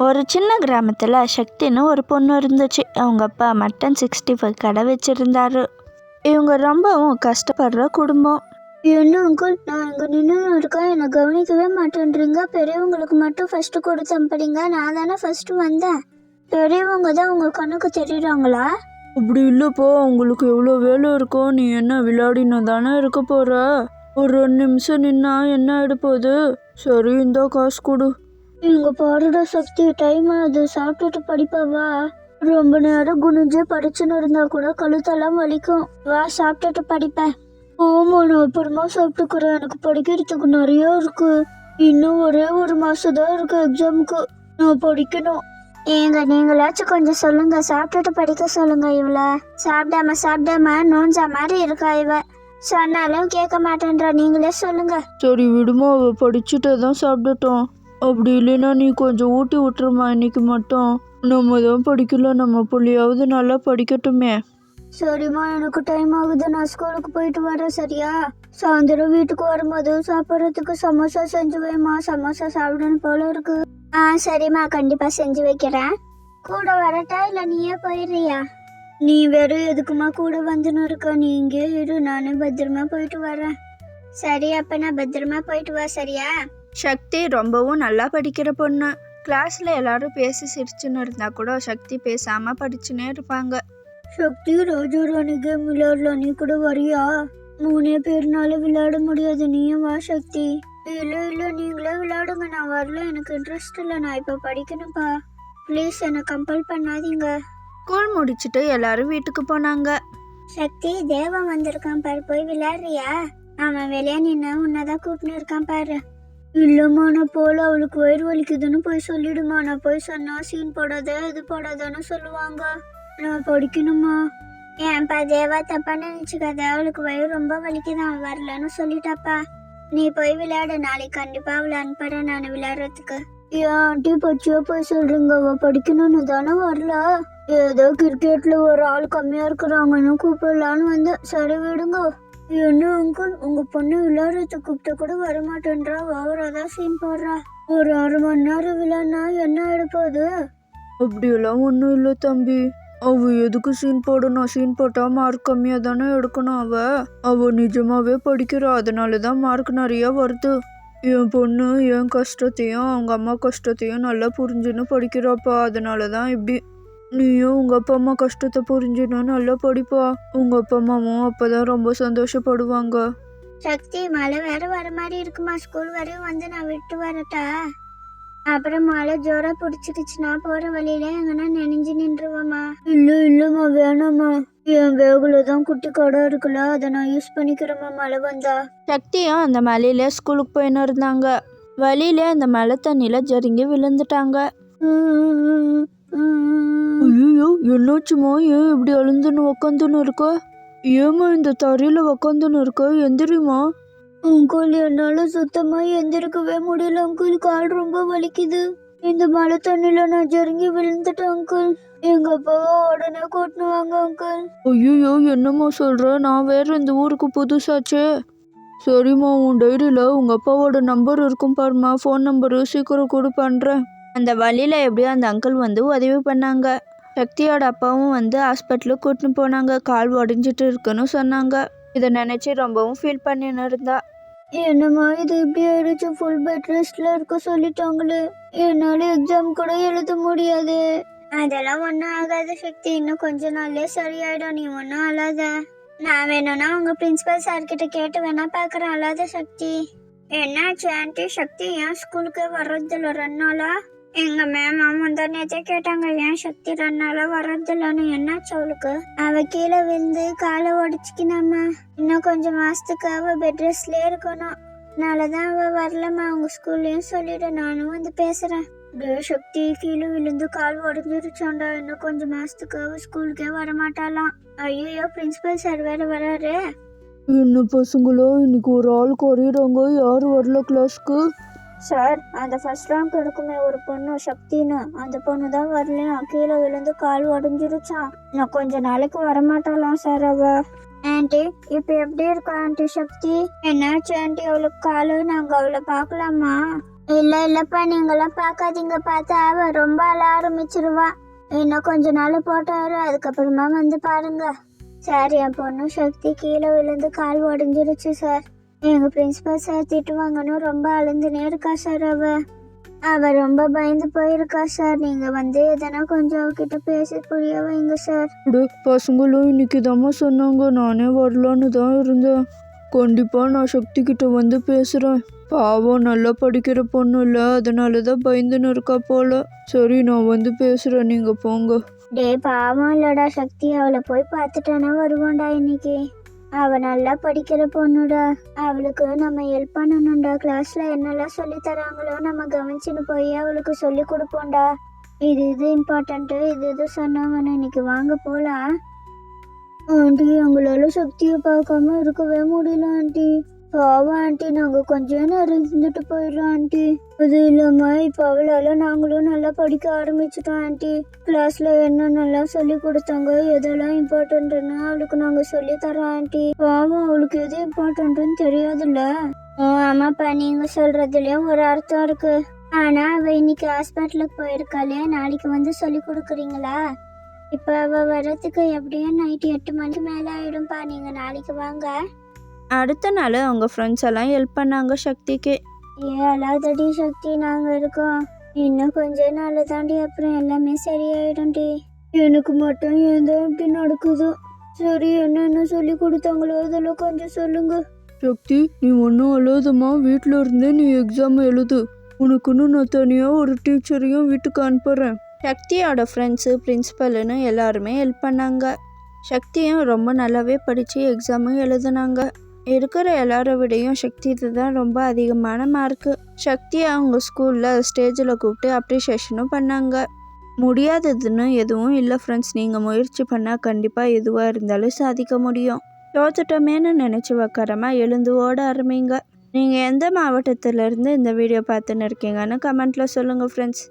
ஒரு சின்ன கிராமத்தில் சக்தின்னு ஒரு பொண்ணு இருந்துச்சு. அவங்க அப்பா மட்டன் சிக்ஸ்டி ஃபைவ் கடை வச்சுருந்தாரு. இவங்க ரொம்பவும் கஷ்டப்படுற குடும்பம். என்ன அங்கிள் நான் இங்கே நின்று இருக்கேன். என்னை கவனிக்கவே மாட்டேன்றீங்க. பெரியவங்களுக்கு மட்டும் ஃபர்ஸ்ட் கொடுத்து அனுப்புறீங்க நான் தானே ஃபர்ஸ்ட் வந்தேன். பெரியவங்க தான் உங்க கண்ணுக்கு தெரியுறாங்களா? அப்படி இல்லைப்பா உங்களுக்கு எவ்வளோ வேலை இருக்கோ நீ என்ன விளையாடினு தானே இருக்க போற? ஒரு ரெண்டு நிமிஷம் நின்னா என்ன ஆயிட போகுது சரி இந்தா காசு கொடு. இங்க பாருட சக்தி டைம் ஆகுது சாப்பிட்டுட்டு படிப்பாவா? ரொம்ப நேரம் குனிஞ்சு படிச்சுன்னு இருந்தா கூட கழுத்தெல்லாம் வலிக்கும். வா சாப்பிட்டுட்டு படிப்பேன். ஆமா நான் அப்புறமா சாப்பிட்டுக்கிறேன். எனக்கு படிக்கிறதுக்கு நிறைய இருக்கு. இன்னும் ஒரே ஒரு மாசம் தான் இருக்கு எக்ஸாமுக்கு நான் படிக்கணும். ஏங்க நீங்களாச்சும் கொஞ்சம் சொல்லுங்க. சாப்பிட்டுட்டு படிக்க சொல்லுங்க இவள. சாப்பிடாம சாப்பிடாம நோஞ்சா மாதிரி இருக்கா இவ? சொன்னாலும் கேட்க மாட்டேன்றா. நீங்களே சொல்லுங்க. சரி விடுமா. அவ படிச்சுட்டு தான் சாப்பிட்டுட்டோம் அப்படி இல்லைன்னா நீ கொஞ்சம் ஊட்டி விட்டுருமா. இன்னைக்கு மட்டும் நம்ம தான் படிக்கல. நம்ம புள்ளியாவது நல்லா படிக்கட்டுமே. சரிம்மா எனக்கு டைம் ஆகுது. நான் ஸ்கூலுக்கு போயிட்டு வரேன் சரியா? சாயந்தரம் வீட்டுக்கு வரும்போது சாப்பிட்றதுக்கு சமோசா செஞ்சு வைமா சமோசா சாப்பிடணும் போல இருக்கு. ஆ சரிம்மா கண்டிப்பா செஞ்சு வைக்கிறேன். கூட வரட்டா? இல்ல நீயே போயிடுறியா? நீ வெறும் எதுக்குமா கூட வந்துன்னு இருக்க? நீ இங்கே இரு. நானே பத்திரமா போயிட்டு வரேன். சரி அப்ப நான் பத்திரமா போயிட்டு வா சரியா? சக்தி ரொம்பவும் நல்லா படிக்கிற பொண்ணு. கிளாஸில் எல்லாரும் பேசி சிரிச்சுன்னு இருந்தா கூட சக்தி பேசாமல் படிச்சுன்னே இருப்பாங்க. சக்தி ராஜா ராணி கேம் விளையாடலாம் நீ கூட வரியா? மூணே பேர்னால விளையாட முடியாது. நீயும் வா சக்தி. இல்ல இல்ல நீங்களே விளையாடுங்க. நான் வரல. எனக்கு இன்ட்ரெஸ்ட் இல்லை. நான் இப்போ படிக்கணும்ப்பா. ப்ளீஸ் என்னை கம்பல் பண்ணாதீங்க. ஸ்கூல் முடிச்சுட்டு எல்லாரும் வீட்டுக்கு போனாங்க. சக்தி தேவன் வந்திருக்கான் பாரு. போய் விளையாடுறியா? அவன் வெளியே நின்று உன்னதான் கூப்பிட்டு இருக்கான் பாரு. இல்லைம்மா நான் போல அவளுக்கு வயிறு வலிக்குதுன்னு போய் சொல்லிடுமா. நான் போய் சொன்னா சீன் போடாத இது போடாதன்னு சொல்லுவாங்க. நான் படிக்கணுமா என் தேவா தப்பா நினைச்சுக்காத. அவளுக்கு வயிறு ரொம்ப வலிக்குது அவன் வரலன்னு சொல்லிட்டாப்பா. நீ போய் விளையாடு நாளைக்கு கண்டிப்பா அவளை அனுப்புறேன் நான் விளையாடுறதுக்கு. ஏன் ஆண்டி பச்சியா போய் சொல்றீங்க? அவ படிக்கணும்னு தானே வரல. ஏதோ கிரிக்கெட்ல ஒரு ஆள் கம்மியா இருக்கிறாங்கன்னு கூப்பிடலான்னு வந்து சரி விடுங்க. என்ன அங்கிள் உங்க பொண்ணு விளையாடுறதுக்கு கூப்பிட்ட கூட வரமாட்டேன்றா. ஓவராதான் சீன் போடுறா. ஒரு அரை மணி நேரம் விளையாடினா என்ன எடுப்போது அப்படியெல்லாம் ஒன்றும் இல்லை தம்பி. அவ எதுக்கு சீன் போடணும்? சீன் போட்டா மார்க் கம்மியா தானே எடுக்கணும் அவ. அவ நிஜமாவே படிக்கிறா அதனால தான் மார்க் நிறைய வருது. என் பொண்ணு என் கஷ்டத்தையும் அவங்க அம்மா கஷ்டத்தையும் நல்லா புரிஞ்சுன்னு படிக்கிறாப்பா. அதனால தான் இப்படி நீயும் உங்கள் அப்பா அம்மா கஷ்டத்தை புரிஞ்சுன்னு நல்லா படிப்பா. உங்கள் அப்பா அம்மாவும் அப்போ தான் ரொம்ப சந்தோஷப்படுவாங்க. சக்தி மழை வேற வர மாதிரி இருக்குமா? ஸ்கூல் வரையும் வந்து நான் விட்டு வரட்டா? அப்புறம் மழை ஜோரா பிடிச்சிக்கிச்சுன்னா போற வழியில எங்கன்னா நெனைஞ்சு நின்றுவோமா? இல்ல இல்லம்மா வேணாம்மா. என் வேகுல தான் குட்டி கடை இருக்குல்ல அதை நான் யூஸ் பண்ணிக்கிறேம்மா மழை வந்தா. சக்தியும் அந்த மலையில ஸ்கூலுக்கு போயின்னு இருந்தாங்க. வழியில அந்த மழை தண்ணியில் ஜரிங்கி விழுந்துட்டாங்க. ஐயோ என்னாச்சுமா? ஏன் இப்படி அழுந்துன்னு உக்காந்துன்னு இருக்க? ஏமா இந்த தரையில் உக்காந்துன்னு இருக்க? எந்திரிமா அங்குள் என்னால சுத்தமா எந்திரிக்கவே முடியல அங்குள். கால் ரொம்ப வலிக்குது. இந்த மழை தண்ணில நான் ஜருங்கி விழுந்துட்டேன் அங்குள். எங்க அப்பாவை உடனே கூட்டினு வாங்க அங்குள். ஐயோ என்னம்மா சொல்ற? நான் வேற இந்த ஊருக்கு புதுசாச்சே. சரிம்மா உன் டைரியில் உங்கள் அப்பாவோட நம்பர் இருக்கும் பாரும்மா. ஃபோன் நம்பரு சீக்கிரம் கொடு பண்ணுறேன் அந்த வழியில் எப்படியோ அந்த அங்கிள் வந்து உதவி பண்ணாங்க. சக்தியோட அப்பாவும் வந்து ஹாஸ்பிட்டலுக்கு கூட்டின்னு போனாங்க. கால் உடஞ்சிட்டு இருக்குன்னு சொன்னாங்க. இதை நினச்சி ரொம்பவும் ஃபீல் பண்ணின்னு இருந்தா. என்னம்மா இது இப்படி ஆயிடுச்சு. ஃபுல் பெட் ரெஸ்ட்ல இருக்க சொல்லிட்டாங்களே. என்னால எக்ஸாம் கூட எழுத முடியாது. அதெல்லாம் ஒன்றும் ஆகாத சக்தி. இன்னும் கொஞ்ச நாள்லயே சரியாயிடும். நீ ஒன்றும் அழாத. நான் வேணும்னா உங்க பிரின்சிபல் சார் கிட்ட கேட்டு வேணா பாக்குறேன் அழாத சக்தி. என்னாச்சு ஆன்ட்டி சக்தி ஏன் ஸ்கூலுக்கு வர்றதில்ல? ரெண்டு நாளா? எங்க மேம் முந்தா நேத்தே கேட்டாங்க ஏன் சக்தி ரெண்டு நாளா வர்றதில்லன்னு என்னாச்சு அவளுக்கு அவ கீழே விழுந்து காலை உடச்சிக்கினாமா இன்னும் கொஞ்சம் மாசத்துக்கு அவ பெட் ரெஸ்ட்லயே இருக்கணும். அதனாலதான் அவ வரலம்மா. அவங்க ஸ்கூல்லயும் சொல்லிடு நானும் வந்து பேசுறேன். டே சக்தி கீழே விழுந்து கால் உடஞ்சிருச்சோண்டா இன்னும் கொஞ்சம் மாசத்துக்கு அவ ஸ்கூலுக்கே வரமாட்டாளாம். ஐயோ பிரின்சிபல் சார் வேற வராரு. என்ன பசங்களோ இன்னைக்கு ஒரு ஆள் குறையிறாங்க. யார் வரல கிளாஸ்க்கு சார் அந்த ஃபர்ஸ்ட் ரேங்க் எடுக்குமே ஒரு பொண்ணு சக்தின்னு அந்த பொண்ணு தான் வரலையா? கீழே விழுந்து கால் உடஞ்சிருச்சான் நான் கொஞ்ச நாளைக்கு வரமாட்டாளாம் சார் அவ? ஆண்டி இப்போ எப்படி இருக்கா ஆண்டி சக்தி? என்னாச்சு ஆண்டி அவளுக்கு காலு நாங்கள் அவளை பார்க்கலாமா? இல்ல இல்லப்பா நீங்களாம் பார்க்காதீங்க பார்த்தா அவ ரொம்ப அழ ஆரம்பிச்சிருவா. இன்னும் கொஞ்ச நாள் போட்டாரு அதுக்கப்புறமா வந்து பாருங்க. சார் என் பொண்ணு சக்தி கீழே விழுந்து கால் உடஞ்சிருச்சு சார் எங்க பிரின்சிபல் சார் திட்டுவாங்கன்னு ரொம்ப அழுந்துனே இருக்கா சார் அவ. அவ ரொம்ப பயந்து போயிருக்கா சார் நீங்க வந்து எதனா கொஞ்சம் அவகிட்ட பேசி புரிய வைங்க சார் பசங்களும் இன்னைக்கு தாம்மா சொன்னாங்க. நானே வரலான்னு தான் இருந்தேன். கண்டிப்பாக நான் சக்தி கிட்ட வந்து பேசுகிறேன் பாவம் நல்லா படிக்கிற பொண்ணு இல்லை. அதனால தான் பயந்துன்னு இருக்கா போல. சரி நான் வந்து பேசுகிறேன் நீங்கள் போங்க. டே பாவம் இல்லடா சக்தி. அவளை போய் பார்த்துட்டானா வருவான்டா இன்னைக்கு. அவ நல்லா படிக்கிற பொண்ணுடா. அவளுக்கு நம்ம ஹெல்ப் பண்ணணும்டா. கிளாஸ்ல என்னெல்லாம் சொல்லி தராங்களோ நம்ம கவனிச்சுன்னு போய் அவளுக்கு சொல்லி கொடுப்போம்டா. இது இது இம்பார்ட்டன்ட்டு இது இது சொன்னாங்கன்னு இன்னைக்கு வாங்க போலாம். ஆண்டி அவங்களால சக்தியை பார்க்காம இருக்கவே முடியல ஆண்டி. பாவம் ஆண்டி நாங்கள் கொஞ்ச நேரம் இருந்துட்டு போயிடுறோம் ஆண்டி. அது இல்லாம இப்போ அவளால நாங்களும் நல்லா படிக்க ஆரம்பிச்சிட்டோம் ஆண்டி. கிளாஸ்ல நல்லா சொல்லி கொடுத்தாங்க எதெல்லாம் இம்பார்ட்டன்ட்னு அவளுக்கு நாங்கள் சொல்லி தரோம் ஆண்டி. பாவம் அவளுக்கு எது இம்பார்ட்டன்ட்னு தெரியாதுல்ல. ஆமாப்பா நீங்க சொல்றதுலயும் ஒரு அர்த்தம் இருக்கு. ஆனா அவ இன்னைக்கு ஹாஸ்பிட்டலுக்கு போயிருக்காளே நாளைக்கு வந்து சொல்லி கொடுக்குறீங்களா? இப்போ அவள் வர்றதுக்கு எப்படியும் நைட் எட்டு மணிக்கு மேலே ஆயிடும்பா. நீங்க நாளைக்கு வாங்க. அடுத்த நாள் அவங்க ஃப்ரெண்ட்ஸ் எல்லாம் ஹெல்ப் பண்ணாங்க சக்திக்கு. ஏழாதடி சக்தி நாங்க இருக்கோம். இன்னும் கொஞ்ச நாள் தாண்டி அப்புறம் எல்லாமே சரியாயிடும்டி. எனக்கு மட்டும் ஏன் தான் இப்படி நடக்குது. சரி என்னென்ன சொல்லி கொடுத்தாங்களோ அதெல்லாம் கொஞ்சம் சொல்லுங்க. சக்தி நீ ஒன்றும் அழுதம்மா வீட்டில் இருந்தே நீ எக்ஸாம் எழுது. உனக்குன்னு நான் தனியாக ஒரு டீச்சரையும் வீட்டுக்கு அனுப்புகிறேன் சக்தியோட ஃப்ரெண்ட்ஸு பிரின்சிபல்னு எல்லாருமே ஹெல்ப் பண்ணாங்க. சக்தியும் ரொம்ப நல்லாவே படித்து எக்ஸாமும் எழுதுனாங்க. இருக்கிற எல்லாரை விடையும் சக்தி தான் ரொம்ப அதிகமான மார்க்கு சக்தியை அவங்க ஸ்கூலில் ஸ்டேஜில் கூப்பிட்டு அப்ரிஷியேஷனும் பண்ணாங்க. முடியாததுன்னு எதுவும் இல்லை ஃப்ரெண்ட்ஸ் நீங்கள் முயற்சி பண்ணால் கண்டிப்பாக எதுவாக இருந்தாலும் சாதிக்க முடியும். தோத்துட்டோமேன்னு நினச்சி உக்காரமா எழுந்து ஓட ஆரம்பிங்க. நீங்கள் எந்த மாவட்டத்திலேருந்து இந்த வீடியோ பார்த்துன்னு இருக்கீங்கன்னு கமெண்ட்டில் சொல்லுங்கள் ஃப்ரெண்ட்ஸ்